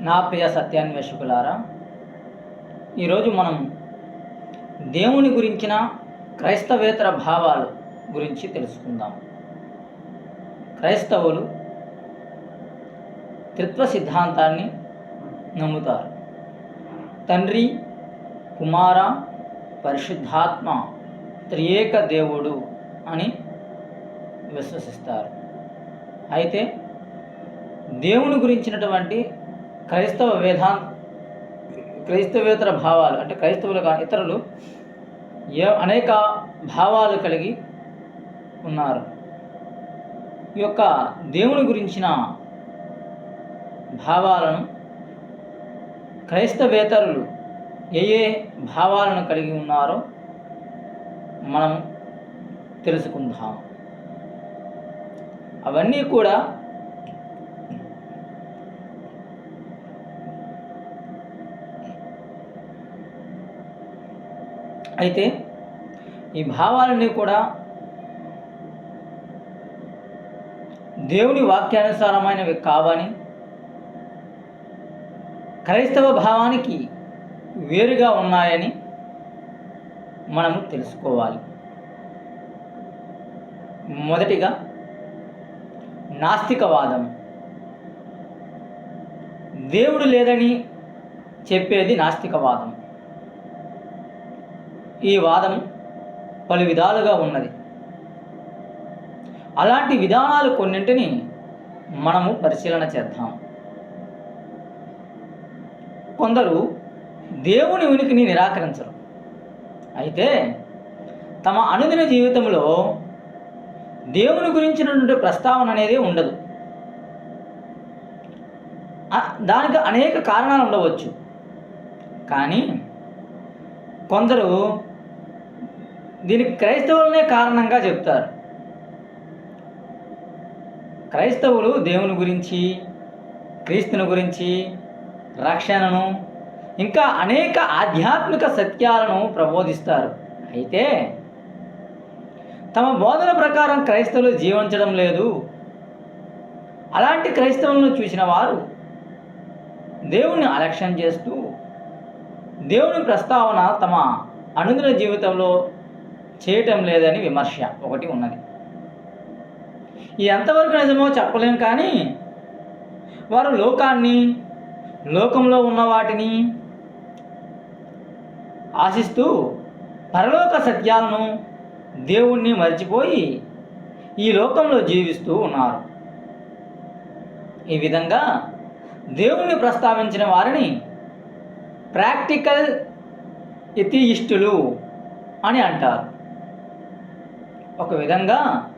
నా ప్రియ సత్యాన్వేషకులారా ఈరోజు మనం దేవుని గురించిన క్రైస్తవేతర భావాలు గురించి తెలుసుకుందాం. క్రైస్తవులు త్రిత్వ సిద్ధాంతాన్ని నమ్ముతారు. తండ్రి కుమార పరిశుద్ధాత్మ త్రియేక దేవుడు అని విశ్వసిస్తారు. అయితే దేవుని గురించినటువంటి క్రైస్తవ వేదాం క్రైస్తవేతర భావాలు అంటే క్రైస్తవులు కానీ ఇతరులు ఏ అనేక భావాలు కలిగి ఉన్నారు. ఈ యొక్క దేవుని గురించిన భావాలను క్రైస్తవేతరులు ఏ ఏ భావాలను కలిగి ఉన్నారో మనం తెలుసుకుందాం. అవన్నీ కూడా అయితే ఈ భావాలన్నీ కూడా దేవుని వాక్యానుసారమైనవి కావని క్రైస్తవ భావానికి వేరుగా ఉన్నాయని మనము తెలుసుకోవాలి. మొదటిగా నాస్తికవాదం. దేవుడు లేదని చెప్పేది నాస్తికవాదం. ఈ వాదం పలు విధాలుగా ఉన్నది. అలాంటి విధానాలు కొన్నింటిని మనము పరిశీలన చేద్దాం. కొందరు దేవుని ఉనికిని నిరాకరించరు. అయితే తమ అనుదిన జీవితంలో దేవుని గురించినటువంటి ప్రస్తావన అనేది ఉండదు. దానికి అనేక కారణాలు ఉండవచ్చు. కానీ కొందరు దీనికి క్రైస్తవులనే కారణంగా చెప్తారు. క్రైస్తవులు దేవుని గురించి క్రీస్తుని గురించి రక్షణను ఇంకా అనేక ఆధ్యాత్మిక సత్యాలను ప్రబోధిస్తారు. అయితే తమ బోధన ప్రకారం క్రైస్తవులు జీవించడం లేదు. అలాంటి క్రైస్తవులను చూసిన వారు దేవుణ్ణి అలక్ష్యం చేస్తూ దేవుని ప్రస్తావన తమ అనుదిన జీవితంలో చేయటం లేదని విమర్శ ఒకటి ఉన్నది. ఇది ఎంతవరకు నిజమో చెప్పలేం కానీ వారు లోకాన్ని లోకంలో ఉన్న వాటిని ఆశిస్తూ పరలోక సత్యాలను దేవుణ్ణి మర్చిపోయి ఈ లోకంలో జీవిస్తూ ఉన్నారు. ఈ విధంగా దేవుణ్ణి ప్రస్తావించిన వారిని ప్రాక్టికల్ ఎథియిస్టులు అని అంటారు. ఒక విధంగా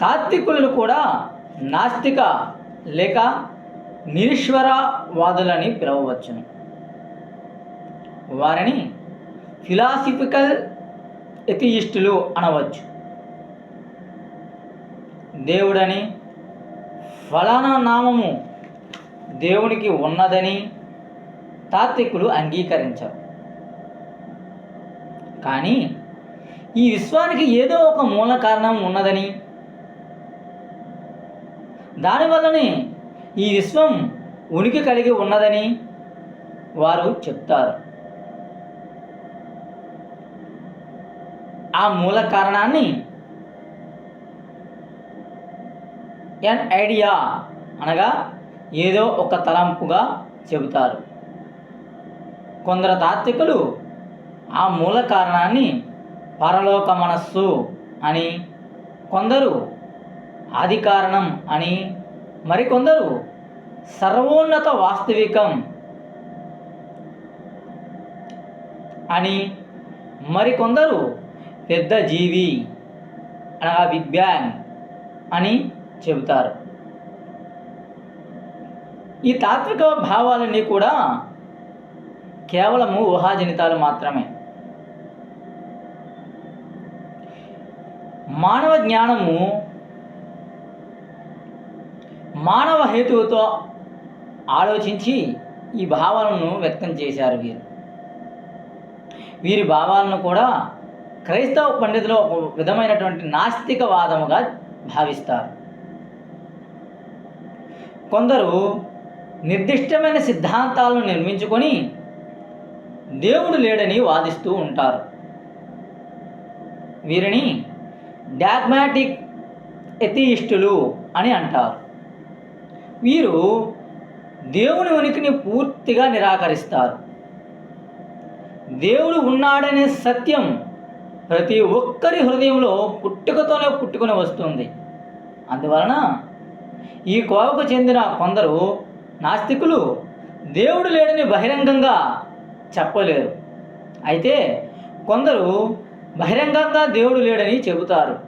తాత్వికులను కూడా నాస్తిక లేక నిరీశ్వరవాదులని పిలవవచ్చును. వారిని ఫిలాసిఫికల్ ఎథియిస్టులు అనవచ్చు. దేవుడని ఫలానా నామము దేవునికి ఉన్నదని తాత్వికులు అంగీకరించారు. కానీ ఈ విశ్వానికి ఏదో ఒక మూల కారణం ఉన్నదని. దానివల్లనే ఈ విశ్వం ఉనికి కలిగి ఉన్నదని వారు చెప్తారు. ఆ మూల కారణాన్ని ఎన్ ఐడియా అనగా ఏదో ఒక తలంపుగా చెబుతారు. కొందరు తాత్వికులు ఆ మూల కారణాన్ని పరలోక మనస్సు అని కొందరు ఆది కారణం అని మరికొందరు సర్వోన్నత వాస్తవికం అని మరికొందరు పెద్ద జీవి అనగా బిగ్ బ్యాంగ్ అని చెబుతారు. ఈ తాత్విక భావాలన్నీ కూడా కేవలము ఊహాజనితాలు మాత్రమే. మానవ జ్ఞానము మానవ హేతువుతో ఆలోచించి ఈ భావాలను వ్యక్తం చేశారు వీరు. వీరి భావాలను కూడా క్రైస్తవ పండితులు ఒక విధమైనటువంటి నాస్తికవాదముగా భావిస్తారు. కొందరు నిర్దిష్టమైన సిద్ధాంతాలను నిర్మించుకొని దేవుడు లేడని వాదిస్తూ ఉంటారు. వీరిని డాగ్మాటిక్ ఎథియిస్టులు అని అంటారు. వీరు దేవుని ఉనికిని పూర్తిగా నిరాకరిస్తారు. దేవుడు ఉన్నాడనే సత్యం ప్రతి ఒక్కరి హృదయంలో పుట్టుకతోనే పుట్టుకొని వస్తుంది. అందువలన ఈ కోవకు చెందిన కొందరు నాస్తికులు దేవుడు లేడని బహిరంగంగా చెప్పలేరు. అయితే కొందరు బహిరంగంగా దేవుడు లేడని చెబుతారు.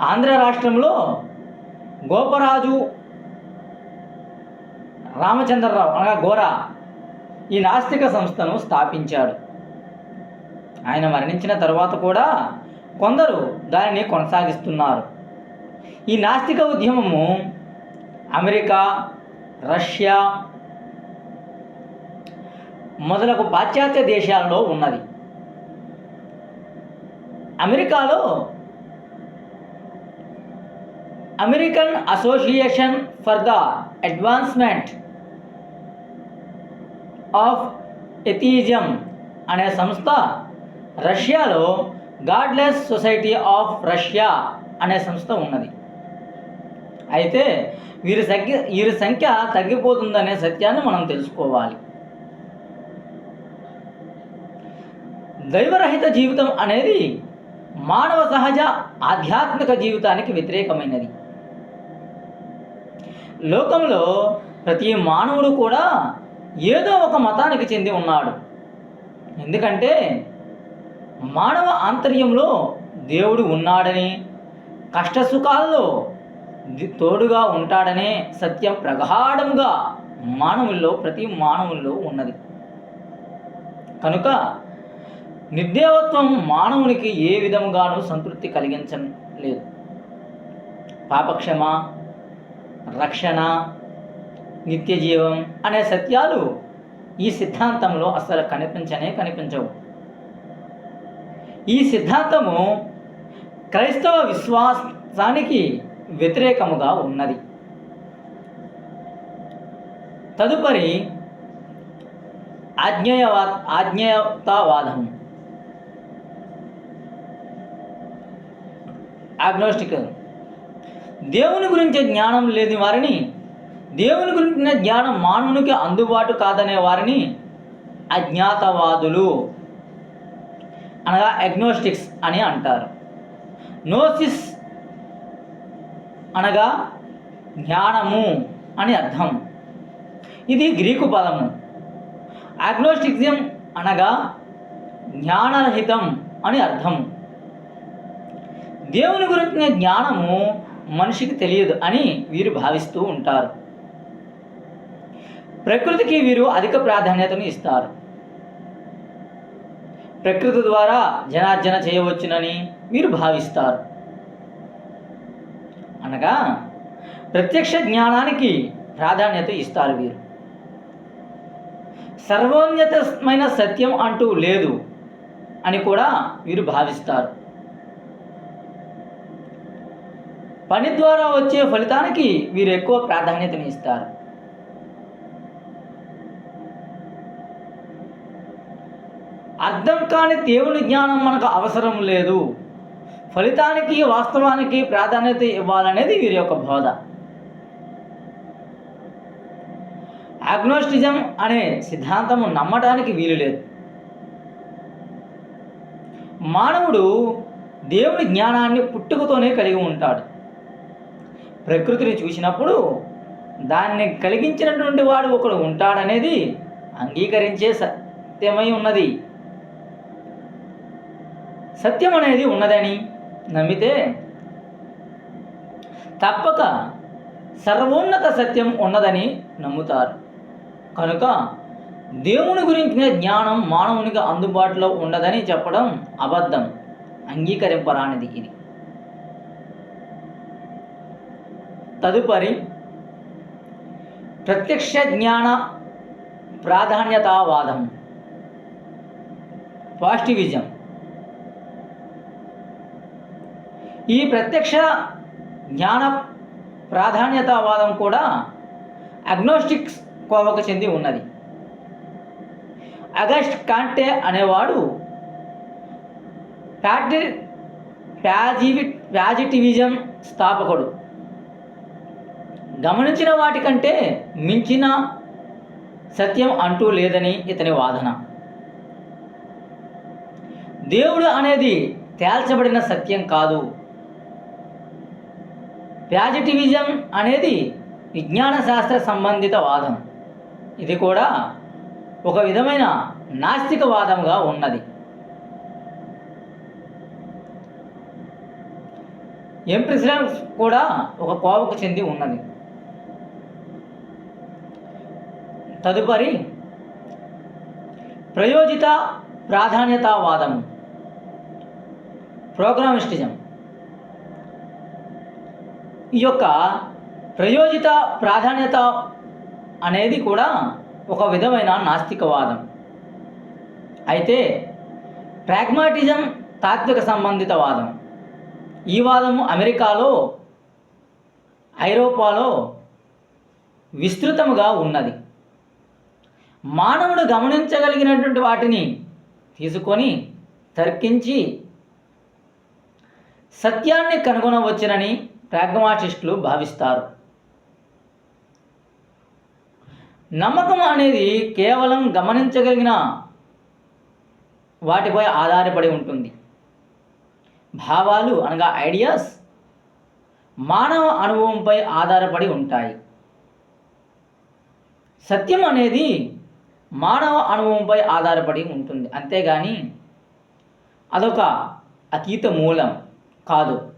ఆంధ్ర రాష్ట్రంలో గోపరాజు రామచంద్రరావు అనగా గోరా ఈ నాస్తిక సంస్థను స్థాపించాడు. ఆయన మరణించిన తర్వాత కూడా కొందరు దానిని కొనసాగిస్తున్నారు. ఈ నాస్తిక ఉద్యమము అమెరికా రష్యా మొదలగు పాశ్చాత్య దేశాలలో ఉన్నది. అమెరికాలో American association for the advancement of atheism అనే సంస్థ రష్యాలో గాడ్లెస్ సొసైటీ ఆఫ్ రష్యా అనే సంస్థ ఉన్నది. అయితే వీరి సంఖ్య వీరి సంఖ్య తగ్గిపోతుందనే సత్యాన్ని మనం తెలుసుకోవాలి. దైవరహిత జీవితం అనేది మానవ సహజ ఆధ్యాత్మిక జీవితానికి వ్యతిరేకమైనది. లోకంలో ప్రతి మానవుడు కూడా ఏదో ఒక మతానికి చెంది ఉన్నాడు. ఎందుకంటే మానవ ఆంతర్యంలో దేవుడు ఉన్నాడని కష్టసుఖాల్లో తోడుగా ఉంటాడనే సత్యం ప్రగాఢంగా మానవుల్లో ప్రతి మానవుల్లో ఉన్నది. కనుక నిర్దేవత్వం మానవునికి ఏ విధముగానూ సంతృప్తి కలిగించలేదు పాపక్షమ రక్షణ నిత్యజీవం అనే సత్యాలు ఈ సిద్ధాంతంలో అసలు కనిపించనే కనిపించవు. ఈ సిద్ధాంతము క్రైస్తవ విశ్వాసానికి వ్యతిరేకముగా ఉన్నది. తదుపరి ఆజ్ఞేయవా ఆజ్ఞేయతావాదం ఆగ్నోస్టిక్ దేవుని గురించి జ్ఞానం లేని వారిని దేవుని గురించిన జ్ఞానం మానవునికి అందుబాటు కాదనే వారిని అజ్ఞాతవాదులు అనగా అగ్నోస్టిక్స్ అని అంటారు. నోసిస్ అనగా జ్ఞానము అని అర్థం. ఇది గ్రీకు పదము. అగ్నోస్టిక్జం అనగా జ్ఞానరహితం అని అర్థం. దేవుని గురించిన జ్ఞానము మనిషికి తెలియదు అని వీరు భావిస్తూ ఉంటారు. ప్రకృతికి వీరు అధిక ప్రాధాన్యతను ఇస్తారు. ప్రకృతి ద్వారా జనార్జన చేయవచ్చునని వీరు భావిస్తారు. అనగా ప్రత్యక్ష జ్ఞానానికి ప్రాధాన్యత ఇస్తారు వీరు. సర్వోన్నతమైన సత్యం అంటూ లేదు అని కూడా వీరు భావిస్తారు. పని ద్వారా వచ్చే ఫలితానికి వీరు ఎక్కువ ప్రాధాన్యతని ఇస్తారు. అర్థం కాని దేవుని జ్ఞానం మనకు అవసరం లేదు. ఫలితానికి వాస్తవానికి ప్రాధాన్యత ఇవ్వాలనేది వీరి యొక్క బోధ. అగ్నోస్టిజం అనే సిద్ధాంతము నమ్మటానికి వీలు లేదు. మానవుడు దేవుని జ్ఞానాన్ని పుట్టుకతోనే కలిగి ఉంటాడు. ప్రకృతిని చూసినప్పుడు దాన్ని కలిగించినటువంటి వాడు ఒకడు ఉంటాడనేది అంగీకరించే సత్యమై ఉన్నది. సత్యం అనేది ఉన్నదని నమ్మితే తప్పక సర్వోన్నత సత్యం ఉన్నదని నమ్ముతారు. కనుక దేవుని గురించిన జ్ఞానం మానవునికి అందుబాటులో ఉండదని చెప్పడం అబద్ధం అంగీకరింపరానిది ఇది. తదుపరి ప్రత్యక్ష జ్ఞాన ప్రాధాన్యతావాదం. పాజిటివిజం ఈ ప్రత్యక్ష జ్ఞాన ప్రాధాన్యతావాదం కూడా అగ్నోస్టిక్స్ కోవకు చెంది ఉన్నది. అగస్ట్ కాంటే అనేవాడు ప్యాటి ప్యాజివి ప్యాజిటివిజం స్థాపకుడు. గమనించిన వాటికంటే మించిన సత్యం అంటూ లేదని ఇతని వాదన. దేవుడు అనేది తేల్చబడిన సత్యం కాదు. ప్యాజిటివిజం అనేది విజ్ఞాన శాస్త్ర సంబంధిత వాదం. ఇది కూడా ఒక విధమైన నాస్తిక వాదంగా ఉన్నది. ఎంప్రెసిడెన్స్ కూడా ఒక కోవకు చెంది ఉన్నది. తదుపరి ప్రయోజిత ప్రాధాన్యతావాదం ప్రోగ్రామిస్టిజం. ఈ యొక్క ప్రయోజిత ప్రాధాన్యత అనేది కూడా ఒక విధమైన నాస్తికవాదం. అయితే ప్రాగ్మాటిజం తాత్విక సంబంధిత వాదం. ఈ వాదము అమెరికాలో ఐరోపాలో విస్తృతముగా ఉన్నది. మానవుడు గమనించగలిగినటువంటి వాటిని తీసుకొని తర్కించి సత్యాన్ని కనుగొనవచ్చునని ప్రాగ్మాటిస్టులు భావిస్తారు. నమ్మకం అనేది కేవలం గమనించగలిగిన వాటిపై ఆధారపడి ఉంటుంది. భావాలు అనగా ఐడియాస్ మానవ అనుభవంపై ఆధారపడి ఉంటాయి. సత్యం అనేది మానవ అనుభవంపై ఆధారపడి ఉంటుంది. అంతేగాని అదొక అతీత మూలం కాదు.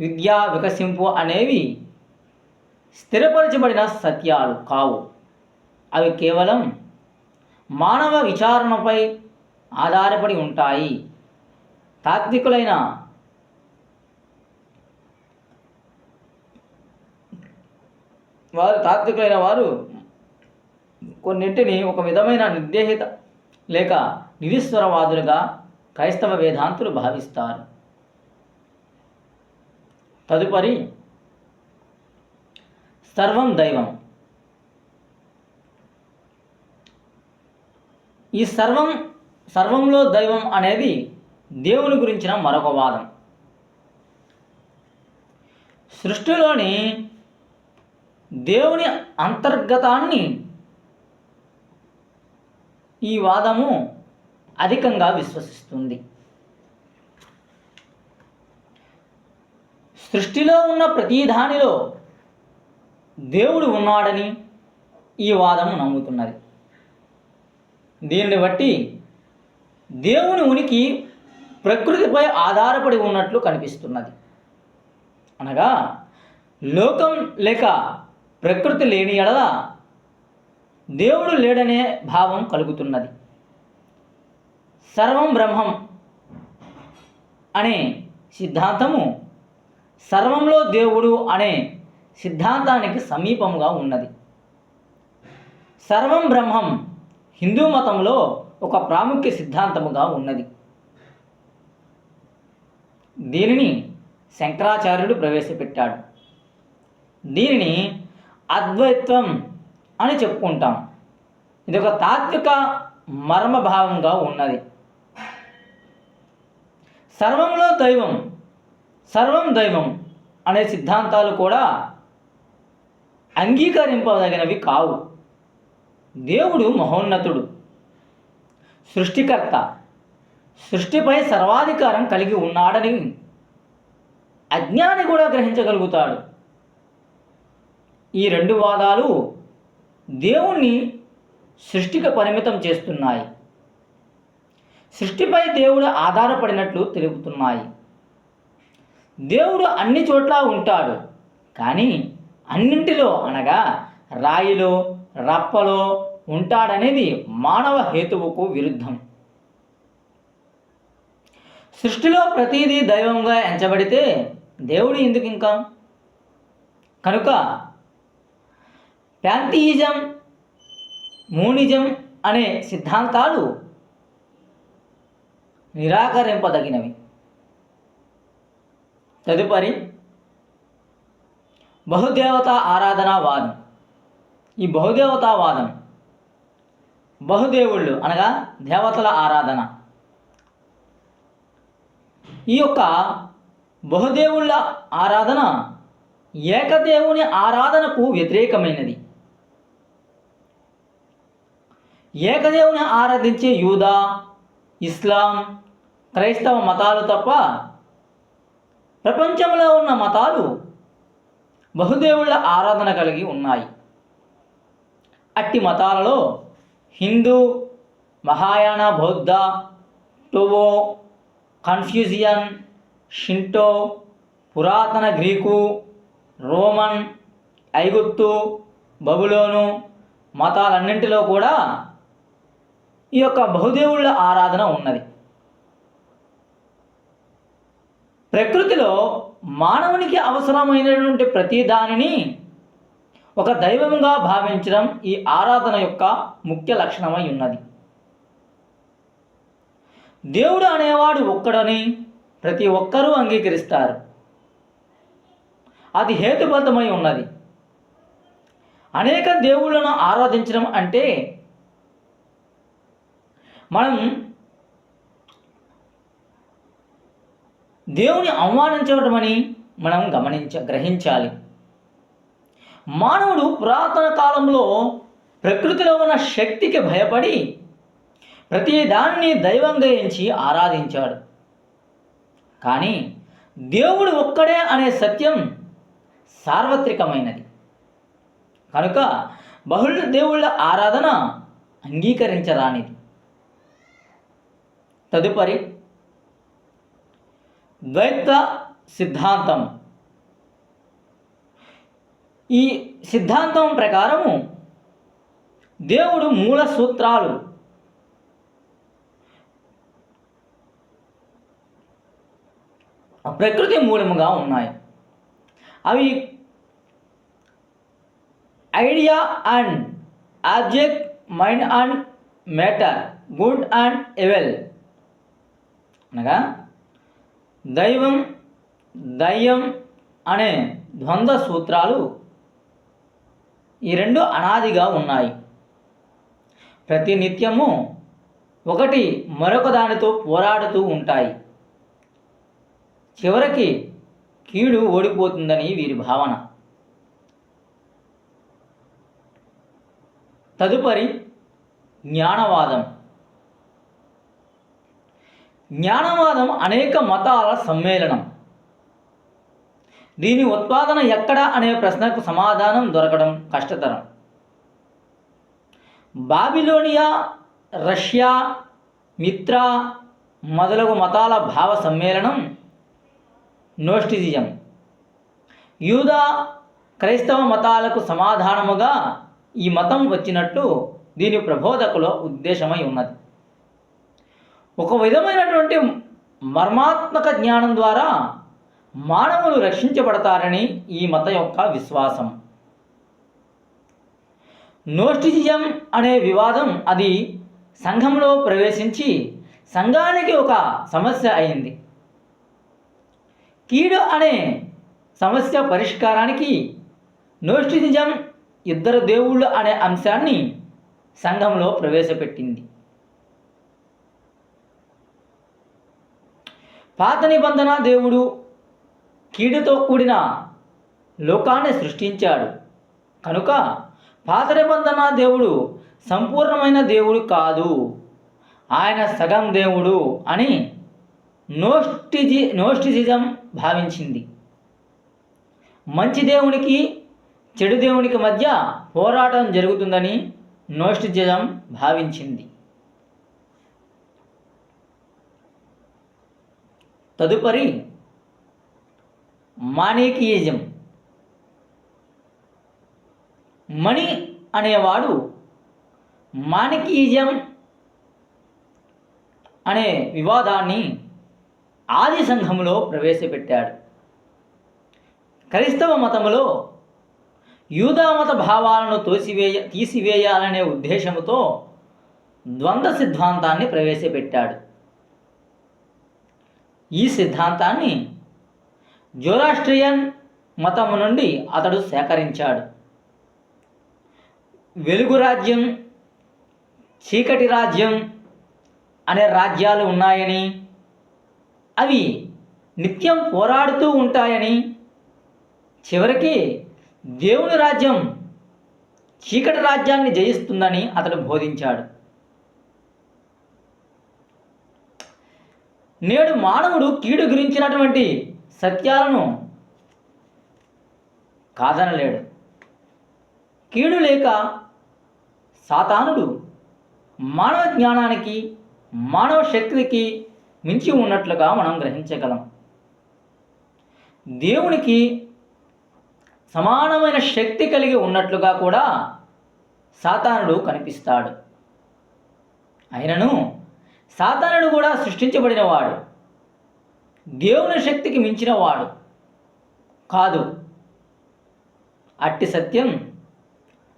విద్య వికసింపు అనేవి స్థిరపరచబడిన సత్యాలు కావు. అవి కేవలం మానవ విచారణపై ఆధారపడి ఉంటాయి. తాత్వికులైన వారు తాత్వికులైన వారు కొన్నింటిని ఒక విధమైన నిర్దేహిత లేక నిరీశ్వరవాదులుగా క్రైస్తవ వేదాంతులు భావిస్తారు. తదుపరి సర్వం దైవం. ఈ సర్వం సర్వంలో దైవం అనేది దేవుని గురించిన మరొక వాదం. సృష్టిలోని దేవుని అంతర్గతాన్ని ఈ వాదము అధికంగా విశ్వసిస్తుంది. సృష్టిలో ఉన్న ప్రతి దానిలో దేవుడు ఉన్నాడని ఈ వాదము నమ్ముతున్నది. దీనిని బట్టి దేవుని ఉనికి ప్రకృతిపై ఆధారపడి ఉన్నట్లు కనిపిస్తున్నది. అనగా లోకం లేక ప్రకృతి లేని ఎడల దేవుడు లేడనే భావం కలుగుతున్నది. సర్వం బ్రహ్మం అనే సిద్ధాంతము సర్వంలో దేవుడు అనే సిద్ధాంతానికి సమీపంగా ఉన్నది. సర్వం బ్రహ్మం హిందూ మతంలో ఒక ప్రాముఖ్య సిద్ధాంతముగా ఉన్నది. దీనిని శంకరాచార్యుడు ప్రవేశపెట్టాడు. దీనిని అద్వైత్వం అని చెప్పుకుంటాం. ఇది ఒక తాత్విక మర్మభావంగా ఉన్నది. సర్వంలో దైవం సర్వం దైవం అనే సిద్ధాంతాలు కూడా అంగీకరింపదగినవి కావు. దేవుడు మహోన్నతుడు సృష్టికర్త సృష్టిపై సర్వాధికారం కలిగి ఉన్నాడని అజ్ఞాని కూడా గ్రహించగలుగుతాడు. ఈ రెండు వాదాలు దేవుణ్ణి సృష్టికి పరిమితం చేస్తున్నాయి. సృష్టిపై దేవుడు ఆధారపడినట్లు తెలుపుతున్నాయి. దేవుడు అన్ని చోట్ల ఉంటాడు. కానీ అన్నింటిలో అనగా రాయిలో రప్పలో ఉంటాడనేది మానవ హేతువుకు విరుద్ధం. సృష్టిలో ప్రతిదీ దైవంగా ఎంచబడితే దేవుడు ఎందుకు ఇంకా కనుక ప్యాంతీయిజం మూనిజం అనే సిద్ధాంతాలు నిరాకరింపదగినవి. తదుపరి బహుదేవత ఆరాధనావాదం ఈ బహుదేవతావాదం బహుదేవుళ్ళు అనగా దేవతల ఆరాధన. ఈ యొక్క బహుదేవుళ్ళ ఆరాధన ఏకదేవుని ఆరాధనకు వ్యతిరేకమైనది. ఏకదేవుని ఆరాధించే యూదా ఇస్లాం క్రైస్తవ మతాలు తప్ప ప్రపంచంలో ఉన్న మతాలు బహుదేవుళ్ళ ఆరాధన కలిగి ఉన్నాయి. అట్టి మతాలలో హిందూ మహాయాన బౌద్ధ టోవో కన్ఫ్యూజియన్ షింటో పురాతన గ్రీకు రోమన్ ఐగుప్తు బబులోను మతాలన్నింటిలో కూడా ఈ యొక్క బహుదేవుళ్ళ ఆరాధన ఉన్నది. ప్రకృతిలో మానవునికి అవసరమైనటువంటి ప్రతి దానిని ఒక దైవంగా భావించడం ఈ ఆరాధన యొక్క ముఖ్య లక్షణమై ఉన్నది. దేవుడు అనేవాడు ఒక్కడని ప్రతి ఒక్కరూ అంగీకరిస్తారు. అది హేతుబద్ధమై ఉన్నది. అనేక దేవుళ్ళను ఆరాధించడం అంటే మనం దేవుని అవమానించడమని మనం గమనించ గ్రహించాలి. మానవుడు పురాతన కాలంలో ప్రకృతిలో ఉన్న శక్తికి భయపడి ప్రతి దానిని దైవంగా ఎంచి ఆరాధించాడు. కానీ దేవుడు ఒక్కడే అనే సత్యం సార్వత్రికమైనది. కనుక బహుళ దేవుళ్ళ ఆరాధన అంగీకరించరానిది. తదుపరి ద్వైత సిద్ధాంతం. ఈ సిద్ధాంతం ప్రకారము దేవుడు మూల సూత్రాలు. ప్రకృతి మూలముగా ఉన్నాయి. అవి idea and object mind and matter good and evil. అనగా దైవం దయ్యం అనే ద్వంద్వ సూత్రాలు ఈ రెండు అనాదిగా ఉన్నాయి. ప్రతి నిత్యము ఒకటి మరొక దానితో పోరాడుతూ ఉంటాయి. చివరికి కీడు ఓడిపోతుందని వీరి భావన. తదుపరి జ్ఞానవాదం. జ్ఞానవాదం అనేక మతాల సమ్మేళనం. దీని ఉత్పాదన ఎక్కడ అనే ప్రశ్నకు సమాధానం దొరకడం కష్టతరం. బాబిలోనియా రష్యా మిత్ర మొదలగు మతాల భావ సమ్మేళనం నోస్టిజిజం. యూదా క్రైస్తవ మతాలకు సమాధానముగా ఈ మతం వచ్చినట్టు దీని ప్రబోధకులో ఉద్దేశమై ఉన్నది. ఒక విధమైనటువంటి మర్మాత్మక జ్ఞానం ద్వారా మానవులు రక్షించబడతారని ఈ మత యొక్క విశ్వాసం. నోస్టిజిజం అనే వివాదం అది సంఘంలో ప్రవేశించి సంఘానికి ఒక సమస్య అయింది. కీడు అనే సమస్య పరిష్కారానికి నోస్టిజిజం ఇద్దరు దేవుళ్ళు అనే అంశాన్ని సంఘంలో ప్రవేశపెట్టింది. పాత నిబంధన దేవుడు కీడుతో కూడిన లోకాన్ని సృష్టించాడు. కనుక పాత నిబంధన దేవుడు సంపూర్ణమైన దేవుడు కాదు. ఆయన సగం దేవుడు అని నోస్టిజి నోస్టిసిజం భావించింది. మంచి దేవునికి చెడు దేవునికి మధ్య పోరాటం జరుగుతుందని నోష్టిజిజం భావించింది. తదుపరి మాణికీయిజం. మణి అనేవాడు మాణికీయిజం అనే వివాదాన్ని ఆది సంఘములో ప్రవేశపెట్టాడు. క్రైస్తవ మతములో యూదామత భావాలను తోసివేయ తీసివేయాలనే ఉద్దేశముతో ద్వంద్వ సిద్ధాంతాన్ని ప్రవేశపెట్టాడు. ఈ సిద్ధాంతాన్ని జోరాస్ట్రియన్ మతము నుండి అతడు సేకరించాడు. వెలుగు రాజ్యం చీకటి రాజ్యం అనే రాజ్యాలు ఉన్నాయని అవి నిత్యం పోరాడుతూ ఉంటాయని చివరికి దేవుని రాజ్యం చీకటి రాజ్యాన్ని జయిస్తుందని అతడు బోధించాడు. నేడు మానవుడు కీడు గురించినటువంటి సత్యాలను కాదనలేడు. కీడు లేక సాతానుడు మానవ జ్ఞానానికి మానవ శక్తికి మించి ఉన్నట్లుగా మనం గ్రహించగలం. దేవునికి సమానమైన శక్తి కలిగి ఉన్నట్లుగా కూడా సాతానుడు కనిపిస్తాడు. అయినను సాతానుడు కూడా సృష్టించబడినవాడు. దేవుని శక్తికి మించినవాడు కాదు. అట్టి సత్యం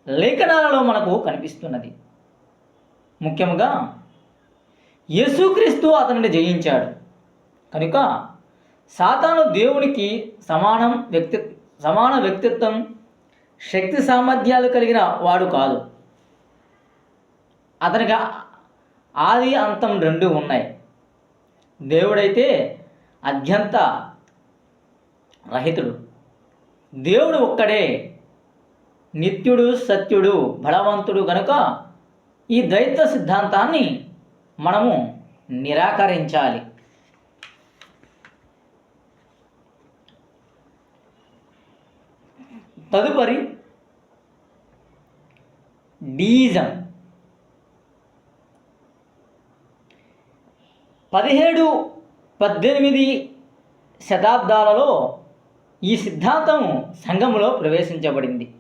లేఖనాలలో మనకు కనిపిస్తున్నది. ముఖ్యంగా యేసుక్రీస్తు అతనిని జయించాడు. కనుక సాతాను దేవునికి సమానం వ్యక్తి సమాన వ్యక్తిత్వం శక్తి సామర్థ్యాలు కలిగిన వాడు కాదు. అతనికి ఆది అంతం రెండు ఉన్నాయి. దేవుడైతే అత్యంత రహితుడు. దేవుడు ఒక్కడే నిత్యుడు సత్యుడు బలవంతుడు గనుక ఈ ద్వైత సిద్ధాంతాన్ని మనము నిరాకరించాలి. తదుపరి డీజం పదిహేడు పద్దెనిమిది శతాబ్దాలలో ఈ సిద్ధాంతం సంఘములో ప్రవేశించబడింది.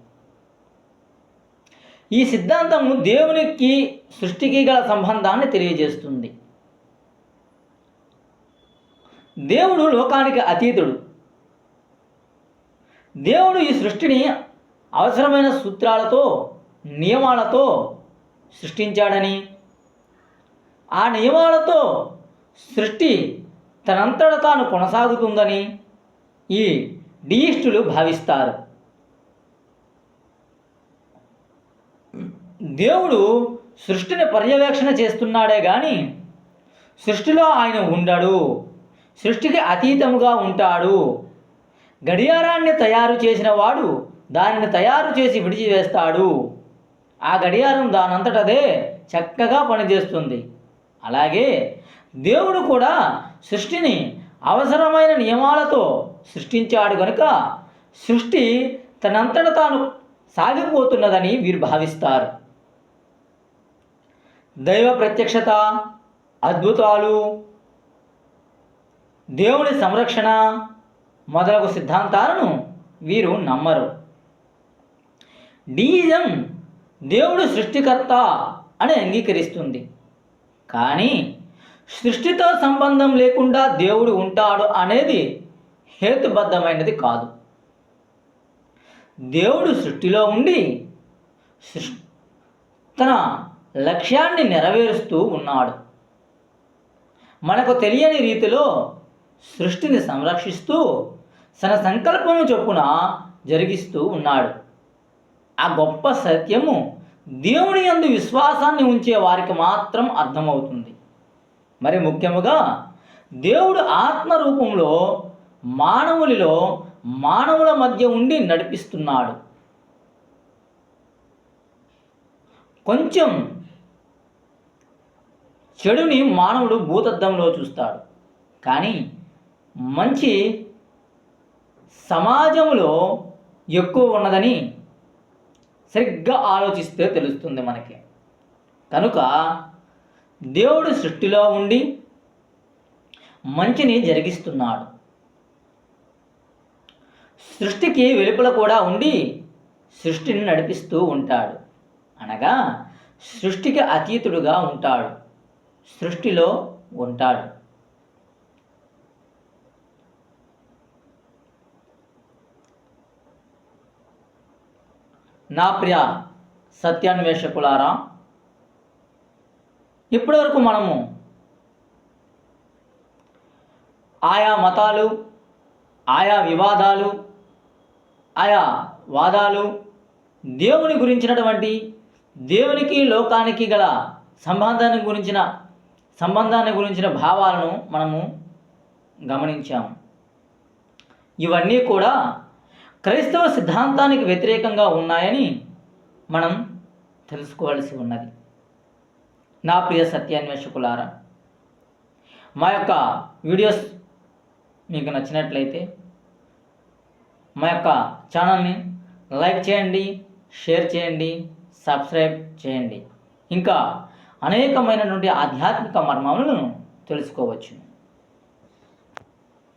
ఈ సిద్ధాంతము దేవునికి సృష్టికి గల సంబంధాన్ని తెలియజేస్తుంది. దేవుడు లోకానికి అతీతుడు. దేవుడు ఈ సృష్టిని అవసరమైన సూత్రాలతో నియమాలతో సృష్టించాడని ఆ నియమాలతో సృష్టి తనంతట తాను కొనసాగుతుందని ఈ డీయిస్టులు భావిస్తారు. దేవుడు సృష్టిని పర్యవేక్షణ చేస్తున్నాడే కానీ సృష్టిలో ఆయన ఉండడు. సృష్టికి అతీతముగా ఉంటాడు. గడియారాన్ని తయారు చేసిన వాడు దానిని తయారు చేసి విడిచివేస్తాడు. ఆ గడియారం దానంతటదే చక్కగా పనిచేస్తుంది. అలాగే దేవుడు కూడా సృష్టిని అవసరమైన నియమాలతో సృష్టించాడు కనుక సృష్టి తనంతట తాను సాగిపోతున్నదని వీరు భావిస్తారు. దైవ ప్రత్యక్షత అద్భుతాలు దేవుని సంరక్షణ మొదలగు సిద్ధాంతాలను వీరు నమ్మరు. డీజం దేవుడు సృష్టికర్త అని అంగీకరిస్తుంది. కానీ సృష్టితో సంబంధం లేకుండా దేవుడు ఉంటాడు అనేది హేతుబద్ధమైనది కాదు. దేవుడు సృష్టిలో ఉండి సృష్ తన లక్ష్యాన్ని నెరవేరుస్తూ ఉన్నాడు. మనకు తెలియని రీతిలో సృష్టిని సంరక్షిస్తూ తన సంకల్పము చొప్పున జరిగిస్తూ ఉన్నాడు. ఆ గొప్ప సత్యము దేవుని యందు విశ్వాసాన్ని ఉంచే వారికి మాత్రం అర్థమవుతుంది. మరి ముఖ్యముగా దేవుడు ఆత్మ రూపంలో మానవుల మధ్య ఉండి నడిపిస్తున్నాడు. కొంచెం చెడుని మానవుడు భూతద్దంలో చూస్తాడు. కానీ మంచి సమాజంలో ఎక్కువ ఉన్నదని సరిగ్గా ఆలోచిస్తే తెలుస్తుంది మనకి. కనుక దేవుడు సృష్టిలో ఉండి మంచిని జరిగిస్తున్నాడు. సృష్టికి వెలుపల కూడా ఉండి సృష్టిని నడిపిస్తూ ఉంటాడు. అనగా సృష్టికి అతీతుడుగా ఉంటాడు. సృష్టిలో ఉంటాడు. నా ప్రియ సత్యాన్వేషకులారా ఇప్పటివరకు మనము ఆయా మతాలు ఆయా వివాదాలు ఆయా వాదాలు దేవుని గురించినటువంటి దేవునికి లోకానికి గల సంబంధాన్ని గురించిన సంబంధాన్ని గురించిన భావాలను మనము గమనించాము ఇవన్నీ కూడా క్రైస్తవ సిద్ధాంతానికి వ్యతిరేకంగా ఉన్నాయని మనం తెలుసుకోవాల్సి ఉన్నది. నా ప్రియ సత్యాన్వేషకులారా మా యొక్క వీడియోస్ మీకు నచ్చినట్లయితే మా యొక్క ఛానల్ని లైక్ చేయండి షేర్ చేయండి సబ్స్క్రైబ్ చేయండి. ఇంకా అనేకమైనటువంటి ఆధ్యాత్మిక మర్మాలను తెలుసుకోవచ్చు.